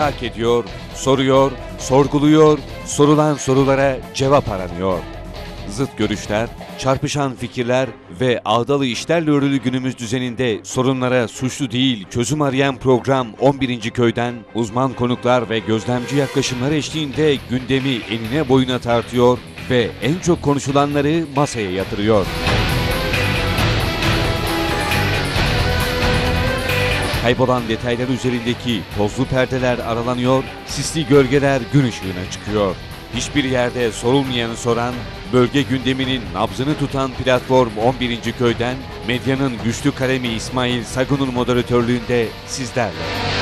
merak ediyor, soruyor, sorguluyor, sorulan sorulara cevap aranıyor. Zıt görüşler, çarpışan fikirler ve ağdalı işlerle örülü günümüz düzeninde sorunlara suçlu değil çözüm arayan program 11. Köy'den uzman konuklar ve gözlemci yaklaşımlar eşliğinde gündemi enine boyuna tartıyor ve en çok konuşulanları masaya yatırıyor. Kaybolan detaylar üzerindeki tozlu perdeler aralanıyor, sisli gölgeler gün ışığına çıkıyor. Hiçbir yerde sorulmayanı soran, bölge gündeminin nabzını tutan platform 11. köyden medyanın güçlü kalemi İsmail Sagun'un moderatörlüğünde sizlerle.